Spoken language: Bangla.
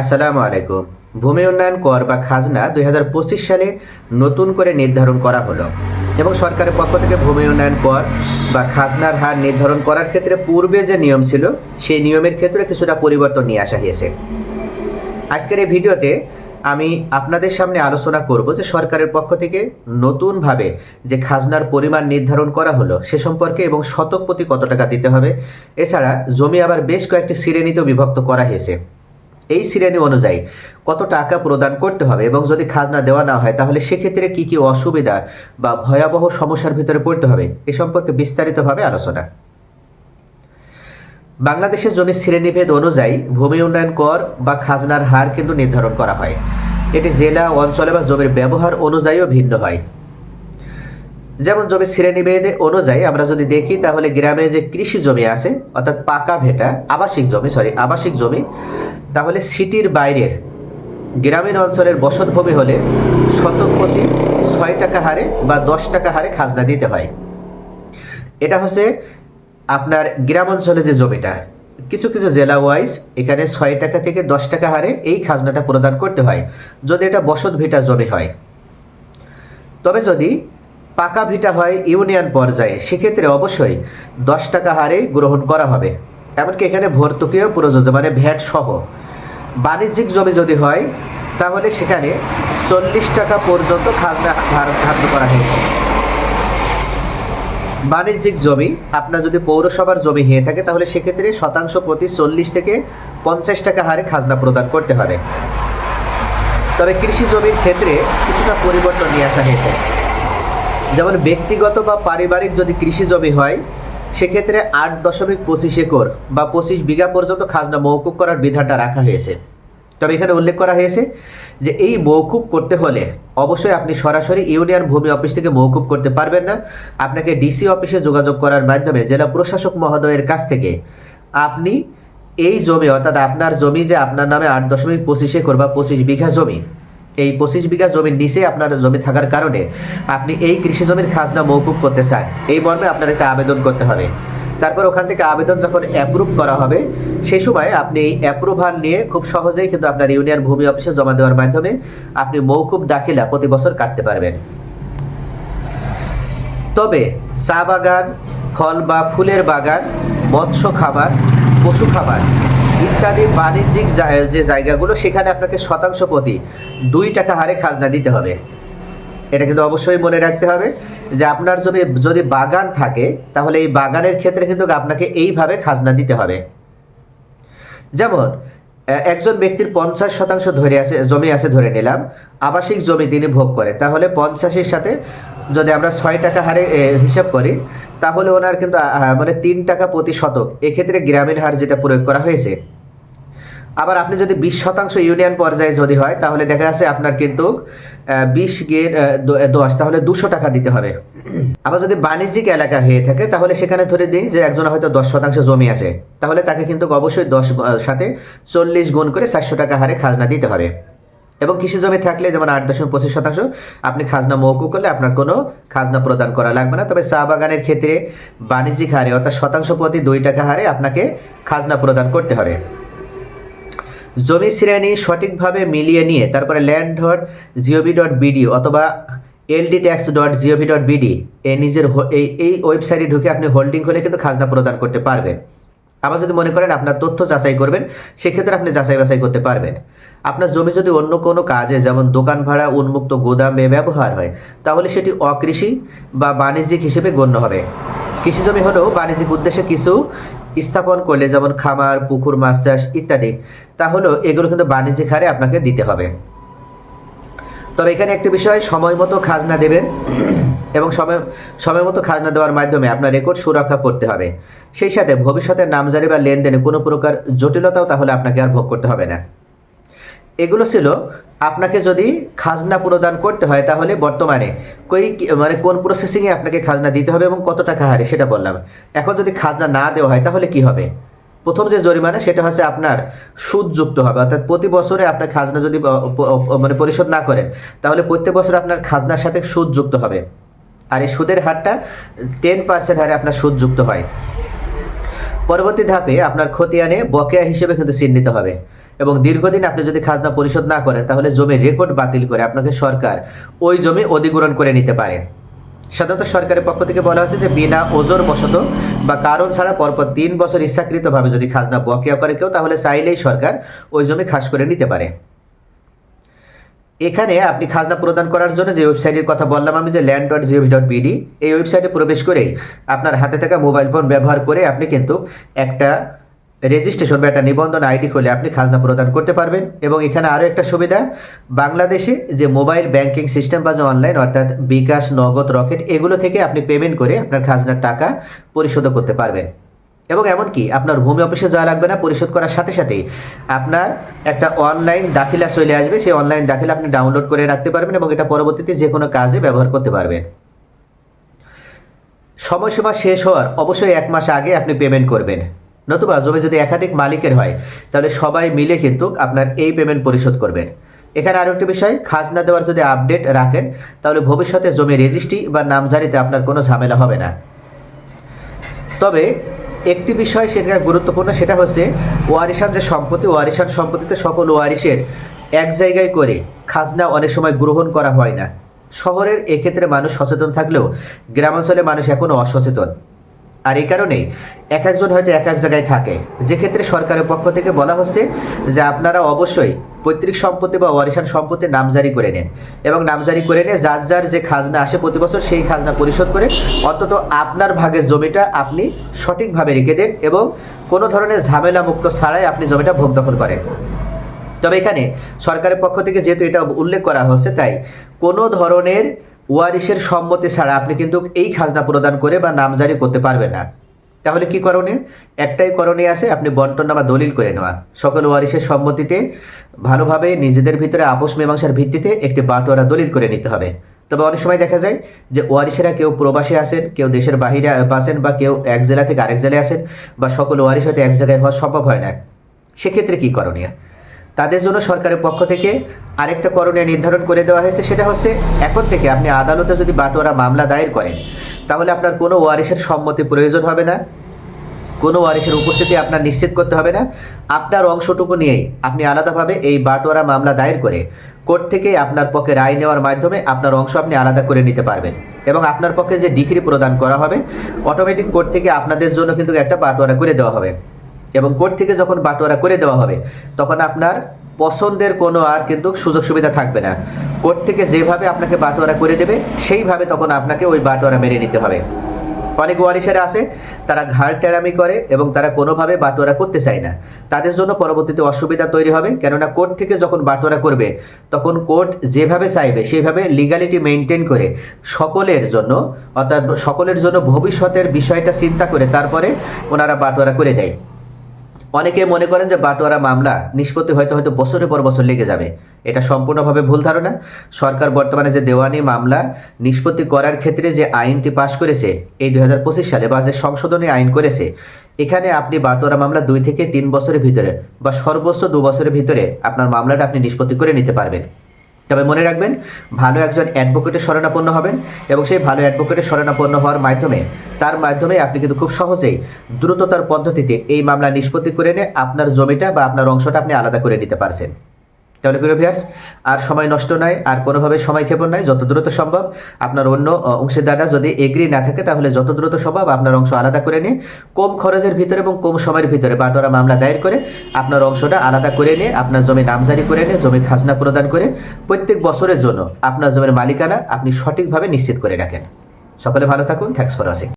আসসালামু আলাইকুম। ভূমি উন্নয়ন কর বা খাজনা দু হাজার পঁচিশ সালে নতুন করে নির্ধারণ করা হলো এবং সরকারের পক্ষ থেকে ভূমি উন্নয়ন কর বা খাজনার হার নির্ধারণ করার ক্ষেত্রে পূর্বে যে নিয়ম ছিল, সেই নিয়মের ক্ষেত্রে কিছুটা পরিবর্তন নিয়ে আসা হয়েছে। আজকের এই ভিডিওতে আমি আপনাদের সামনে আলোচনা করব যে সরকারের পক্ষ থেকে নতুনভাবে যে খাজনার পরিমাণ নির্ধারণ করা হলো, সে সম্পর্কে এবং শতক প্রতি কত টাকা দিতে হবে। এছাড়া জমি আবার বেশ কয়েকটি শ্রেণীতেও বিভক্ত করা হয়েছে। এই শ্রেণি অনুযায়ী কত টাকা প্রদান করতে হবে এবং যদি খাজনা দেওয়া না হয়, তাহলে সেক্ষেত্রে কি কি অসুবিধা বা ভয়াবহ সমস্যার ভিতরে পড়তে হবে? এ সম্পর্কে বিস্তারিতভাবে আলোচনা। বাংলাদেশের জমির শ্রেণীভেদ অনুযায়ী ভূমি উন্নয়ন কর বা খাজনার হার কিন্তু নির্ধারণ করা হয়। এটি জেলা, অঞ্চলে বা জমির ব্যবহার অনুযায়ীও ভিন্ন হয়। যেমন জমি শ্রেণীভেদ অনুযায়ী আমরা যদি দেখি, তাহলে গ্রামে যে কৃষি জমি আছে, অর্থাৎ পাকা ভেটা, আবাসিক জমি সরি আবাসিক জমি, তাহলে সিটির বাইরের গ্রামীণ অঞ্চলের বসতভূমি হলে শতক প্রতি ছয় টাকা হারে বা দশ টাকা হারে খাজনা দিতে হয়। এটা হচ্ছে আপনার গ্রাম অঞ্চলে যে জমিটা। কিছু কিছু জেলা ওয়াইজ এখানে ছয় টাকা থেকে দশ টাকা হারে এই খাজনাটা প্রদান করতে হয়, যদি এটা বসত ভিটা জমি হয়। তবে যদি পাকা ভিটা হয় ইউনিয়ন পর্যায়ে। সেক্ষেত্রে অবশ্যই দশ টাকা হারে গ্রহণ করা হবে। এমনকি এখানে ভর্তুকিও প্রযোজ্য মানে ভ্যাট সহ। বাণিজ্যিক জমি যদি হয়, তাহলে সেখানে চল্লিশ টাকা পর্যন্ত খাজনা ধার- ধার্য করা হয়েছে। বাণিজ্যিক জমি, আপনার যদি পৌরসভার জমি হয়ে থাকে, তাহলে সেক্ষেত্রে শতাংশ প্রতি চল্লিশ থেকে পঞ্চাশ টাকা হারে খাজনা প্রদান করতে হবে। তবে কৃষি জমির ক্ষেত্রে কিছুটা পরিবর্তন নিয়ে আসা হয়েছে। যেমন ব্যক্তিগত বা পারিবারিক যদি কৃষি জমি হয়, সেক্ষেত্রে আট দশমিক পঁচিশ একর বা পঁচিশ বিঘা পর্যন্ত খাজনা মৌকুব করার বিধানটা রাখা হয়েছে। তবে এখানে উল্লেখ করা হয়েছে যে এই মৌকুব করতে হলে অবশ্যই আপনি সরাসরি ইউনিয়ন ভূমি অফিস থেকে মৌকুব করতে পারবেন না। আপনাকে ডিসি অফিসে যোগাযোগ করার মাধ্যমে জেলা প্রশাসক মহোদয়ের কাছ থেকে আপনি এই জমি, অর্থাৎ আপনার জমি যে আপনার নামে আট দশমিক পঁচিশ একর বা পঁচিশ বিঘা জমি এই পঁচিশ বিঘা জমির নিচে আপনার জমি থাকার কারণে আপনি এই কৃষি জমির খাজনা মৌকুব করতে চান। এই মর্মে আপনার একটা আবেদন করতে হবে। তারপর ওখান থেকে আবেদন যখন অ্যাপ্রুভ করা হবে, সে সময় আপনি এই অ্যাপ্রুভাল নিয়ে খুব সহজেই কিন্তু আপনার ইউনিয়ন ভূমি অফিসে জমা দেওয়ার মাধ্যমে আপনি মৌকুব দাখিলা প্রতি বছর কাটতে পারবেন। তবে চা বাগান, ফল বা ফুলের বাগান, মৎস্য খাবার, পশু খাবার ইত্যাদি বাণিজ্যিক যে জায়গাগুলো, সেখানে আপনাকে শতাংশ প্রতি দুই টাকা হারে খাজনা দিতে হবে। এটা কিন্তু অবশ্যই মনে রাখতে হবে যে আপনার জমি যদি বাগান থাকে, তাহলে এই বাগানের ক্ষেত্রে কিন্তু আপনাকে এইভাবে খাজনা দিতে হবে। যেমন একজন ব্যক্তির পঞ্চাশ শতাংশ ধরে আছে জমি আছে ধরে নিলাম, আবাসিক জমি তিনি ভোগ করে। তাহলে পঞ্চাশের সাথে যদি আমরা ছয় টাকা হারে হিসাব করি তাহলে ওনার কিন্তু মানে তিন টাকা প্রতি শতক। এক্ষেত্রে গ্রামীণ হার যেটা প্রয়োগ করা হয়েছে। আবার আপনি যদি বিশ শতাংশ ইউনিয়ন পর্যায়ে যদি হয়, তাহলে দেখা যাচ্ছে আপনার কিন্তু বিশ গের দশ, তাহলে দুশো টাকা দিতে হবে। আবার যদি বাণিজ্যিক এলাকা হয়ে থাকে, তাহলে সেখানে ধরে দিই যে একজন হয়তো দশ শতাংশ জমি আছে। তাহলে তাকে কিন্তু অবশ্যই দশ সাথে চল্লিশ গুণ করে চারশো টাকা হারে খাজনা দিতে হবে। এবং কৃষি জমি থাকলে যেমন আট দশমিক পঁচিশ শতাংশ, আপনি খাজনা মৌকুব করলে আপনার কোনো খাজনা প্রদান করা লাগবে না। তবে চা বাগানের ক্ষেত্রে বাণিজ্যিক হারে অর্থাৎ শতাংশ প্রতি দুই টাকা হারে আপনাকে খাজনা প্রদান করতে হবে। জমি শ্রেণি সঠিকভাবে মিলিয়ে নিয়ে তারপরে land dot G O V dot B D অথবা L D tax dot G O V dot B D এই নিজের এই ওয়েবসাইটে ঢুকে আপনি হোল্ডিং হলে কিন্তু খাজনা প্রদান করতে পারবেন। আবার যদি মনে করেন আপনার তথ্য যাচাই করবেন, সেক্ষেত্রে আপনি যাচাই বাছাই করতে পারবেন। আপনার জমি যদি অন্য কোনো কাজে, যেমন দোকান ভাড়া, উন্মুক্ত গোদামে ব্যবহার হয়, তাহলে সেটি অকৃষি বা বাণিজ্যিক হিসেবে গণ্য হবে। কৃষি জমি হলেও বাণিজ্যিক উদ্দেশ্যে কিছু স্থাপন করলে, যেমন খামার, পুকুর, মাছ চাষ ইত্যাদি, তাহলেও এগুলো কিন্তু বাণিজ্যিক হারে আপনাকে দিতে হবে। তবে এখানে একটি বিষয়, সময় মতো খাজনা দেবেন এবং সময় সময় মতো খাজনা দেওয়ার মাধ্যমে আপনার রেকর্ড সুরক্ষা করতে হবে। সেই সাথে ভবিষ্যতে নামজারি বা লেনদেনে কোনো প্রকার জটিলতাও তাহলে আপনাকে আর ভোগ করতে হবে না। এগুলো ছিল, আপনাকে যদি খাজনা প্রদান করতে হয় তাহলে বর্তমানে কই মানে কোন প্রসেসিংয়ে আপনাকে খাজনা দিতে হবে এবং কত টাকা হারে সেটা বললাম। এখন যদি খাজনা না দেওয়া হয় তাহলে কি হবে? প্রথম যে জরিমানা, সেটা হচ্ছে আপনার সুদযুক্ত হবে। অর্থাৎ প্রতি বছরে আপনার খাজনা যদি মানে পরিশোধ না করেন, তাহলে প্রত্যেক বছর আপনার খাজনার সাথে সুদ যুক্ত হবে। আর এই সুদের হারটা টেন পার্সেন্ট হারে আপনার সুদ যুক্ত হয়। পরবর্তী ধাপে আপনার খতিয়ানে বকেয়া হিসেবে কিন্তু চিহ্নিত হবে। এবং দীর্ঘদিন আপনি যদি খাজনা পরিশোধ না করেন, তাহলে জমির রেকর্ড বাতিল করে আপনাকে সরকার ওই জমি অধিগ্রহণ করে নিতে পারে। সাধারণত সরকারের পক্ষ থেকে বলা হয়েছে যে বিনা ওজোর বশত বা কারণ ছাড়া পরপর তিন বছর ইচ্ছাকৃতভাবে যদি খাজনা বকেয়া করে কেউ, তাহলে চাইলেই সরকার ওই জমি খাস করে নিতে পারে। এখানে আপনি খাজনা প্রদান করার জন্য যে ওয়েবসাইটের কথা বললাম আমি, যে land dot G O V dot B D এই ওয়েবসাইটে প্রবেশ করেই আপনার হাতে থাকা মোবাইল ফোন ব্যবহার করে আপনি কিন্তু একটা রেজিস্ট্রেশন বা একটা নিবন্ধন আইডি খুলে আপনি খাজনা প্রদান করতে পারবেন এবং এখানে আরও একটা সুবিধা, বাংলাদেশে যে মোবাইল ব্যাংকিং সিস্টেম বা যে অনলাইন অর্থাৎ বিকাশ, নগদ, রকেট, এগুলো থেকে আপনি পেমেন্ট করে আপনার খাজনার টাকা পরিশোধ করতে পারবেন। এবং এমনকি আপনার ভূমি অফিসে যাওয়া লাগবে না, পরিশোধ করার সাথে সাথেই আপনার একটা অনলাইন দাখিলা চলে আসবে, সেই অনলাইন দাখিলা আপনি ডাউনলোড করে রাখতে পারবেন এবং এটা পরবর্তীতে যে কোনো কাজে ব্যবহার করতে পারবেন। সময়সীমা শেষ হওয়ার অবশ্যই এক মাস আগে আপনি পেমেন্ট করবেন। নতুবা জমি যদি একাধিক মালিকের হয়, তাহলে সবাই মিলে কিন্তু আপনার এই পেমেন্ট পরিশোধ করবেন। এখানে আরও একটি বিষয়, খাজনা দেওয়ার যদি আপডেট রাখেন, তাহলে ভবিষ্যতে জমি রেজিস্ট্রি বা নামজারিতে আপনার কোনো ঝামেলা হবে না। তবে একটি বিষয় সেটা গুরুত্বপূর্ণ, সেটা হচ্ছে ওয়ারিশান যে সম্পত্তি, ওয়ারিশান সম্পত্তিতে সকল ওয়ারিশের এক জায়গায় করে খাজনা অনেক সময় গ্রহণ করা হয় না। শহরের এক্ষেত্রে মানুষ সচেতন থাকলেও গ্রামাঞ্চলে মানুষ এখনও অসচেতন। আর এই কারণেই এক একজন হয়তো এক এক জায়গায় থাকে। যে ক্ষেত্রে সরকারের পক্ষ থেকে বলা হচ্ছে যে আপনারা অবশ্যই পৈতৃক সম্পত্তি বা ওয়ারিশান সম্পত্তি নামজারি করে নেন এবং নামজারি করে নিয়ে যার যার যে খাজনা আসে প্রতি বছর সেই খাজনা পরিশোধ করে অন্তত আপনার ভাগের জমিটা আপনি সঠিকভাবে রেখে দেন এবং কোনো ধরনের ঝামেলা মুক্ত ছাড়াই আপনি জমিটা ভোগ দখল করেন। তবে এখানে সরকারের পক্ষ থেকে যেহেতু এটা উল্লেখ করা হচ্ছে, তাই কোনো ধরনের ওয়ারিশের সম্মতি ছাড়া আপনি কিন্তু এই খাজনা প্রদান করে বা নামজারি করতে পারবেন না। তাহলে কি করণীয়? একটাই করণীয় আছে, আপনি বন্টন বা দলিল করে নেওয়া। সকল ওয়ারিশের সম্মতিতে ভালোভাবে নিজেদের ভিতরে আপোষ মীমাংসার ভিত্তিতে একটি বাটোয়ারা দলিল করে নিতে হবে। তবে অনেক সময় দেখা যায় যে ওয়ারিশেরা কেউ প্রবাসী আসেন, কেউ দেশের বাহিরে আসেন বা কেউ এক জেলা থেকে আরেক জেলায় আসেন বা সকল ওয়ারিশ হয়তো এক জায়গায় হওয়া সম্ভব হয় না। সেক্ষেত্রে কী করণীয়? তাদের জন্য সরকারের পক্ষ থেকে আরেকটা করণীয় নির্ধারণ করে দেওয়া হয়েছে, সেটা হচ্ছে এখন থেকে আপনি আদালতে যদি বাটোয়ারা মামলা দায়ের করেন, তাহলে আপনার কোনো ওয়ারিশের সম্মতি প্রয়োজন হবে না। কোনো ওয়ারিশের উপস্থিতি আপনার নিশ্চিত করতে হবে না। আপনার অংশটুকু নিয়েই আপনি আলাদাভাবে এই বাটোয়ারা মামলা দায়ের করে কোর্ট থেকে আপনার পক্ষে রায় নেওয়ার মাধ্যমে আপনার অংশ আপনি আলাদা করে নিতে পারবেন এবং আপনার পক্ষে যে ডিগ্রি প্রদান করা হবে অটোমেটিক কোর্ট থেকে আপনাদের জন্য কিন্তু একটা বাটোয়ারা করে দেওয়া হবে। এবং কোর্ট থেকে যখন বাটোয়ারা করে দেওয়া হবে, তখন আপনার পছন্দের কোনো আর কিন্তু সুযোগ সুবিধা থাকবে না। কোর্ট থেকে যেভাবে আপনাকে বাটোয়ারা করে দেবে, সেইভাবে তখন আপনাকে ওই বাটোয়ারা মেনে নিতে হবে। অনেক ওয়ারিশেরা আছে, তারা ঘাড় টেরামি করে এবং তারা কোনোভাবে বাটোয়ারা করতে চায় না। তাদের জন্য পরবর্তীতে অসুবিধা তৈরি হবে, কেননা কোর্ট থেকে যখন বাটোয়ারা করবে, তখন কোর্ট যেভাবে চাইবে, সেইভাবে লিগালিটি মেনটেন করে সকলের জন্য, অর্থাৎ সকলের জন্য ভবিষ্যতের বিষয়টা চিন্তা করে তারপরে ওনারা বাটোয়ারা করে দেয়। অনেকে মনে করেন যে বাটোয়ারা মামলা নিষ্পত্তি হয়তো হয়তো বছরের পর বছর লেগে যাবে। এটা সম্পূর্ণভাবে ভুল ধারণা। সরকার বর্তমানে যে দেওয়ানি মামলা নিষ্পত্তি করার ক্ষেত্রে যে আইনটি পাশ করেছে, এই দুই হাজার পঁচিশ সালে বা যে সংশোধনী আইন করেছে, এখানে আপনি বাটোয়ারা মামলা দুই থেকে তিন বছরের ভিতরে বা সর্বোচ্চ দু বছরের ভিতরে আপনার মামলাটা আপনি নিষ্পত্তি করে নিতে পারবেন। তবে মনে রাখবেন, ভালো একজন অ্যাডভোকেটের শরণাপন্ন হবেন এবং সেই ভালো অ্যাডভোকেটের শরণাপন্ন হওয়ার মাধ্যমে, তার মাধ্যমে আপনি কিন্তু খুব সহজেই দ্রুততার পদ্ধতিতে এই মামলা নিষ্পত্তি করে নিয়ে আপনার জমিটা বা আপনার অংশটা আপনি আলাদা করে নিতে পারছেন। তাহলে প্রিয় ভিয়ার্স আর সময় নষ্ট নয় আর কোনোভাবে সময় ক্ষেপণ নয় যত দ্রুত সম্ভব আপনার অন্য অংশীদাররা যদি এগ্রি না থাকে, তাহলে যত দ্রুত সম্ভব আপনার অংশ আলাদা করে নিয়ে, কম খরচের ভিতরে এবং কম সময়ের ভিতরে বাটোয়ারা মামলা দায়ের করে আপনার অংশটা আলাদা করে নিয়ে, আপনার জমি নামজারি করে নিয়ে জমি খাজনা প্রদান করে প্রত্যেক বছরের জন্য আপনার জমির মালিকানা আপনি সঠিকভাবে নিশ্চিত করে রাখেন। সকলে ভালো থাকুন থ্যাংকস ফর ওয়াচিং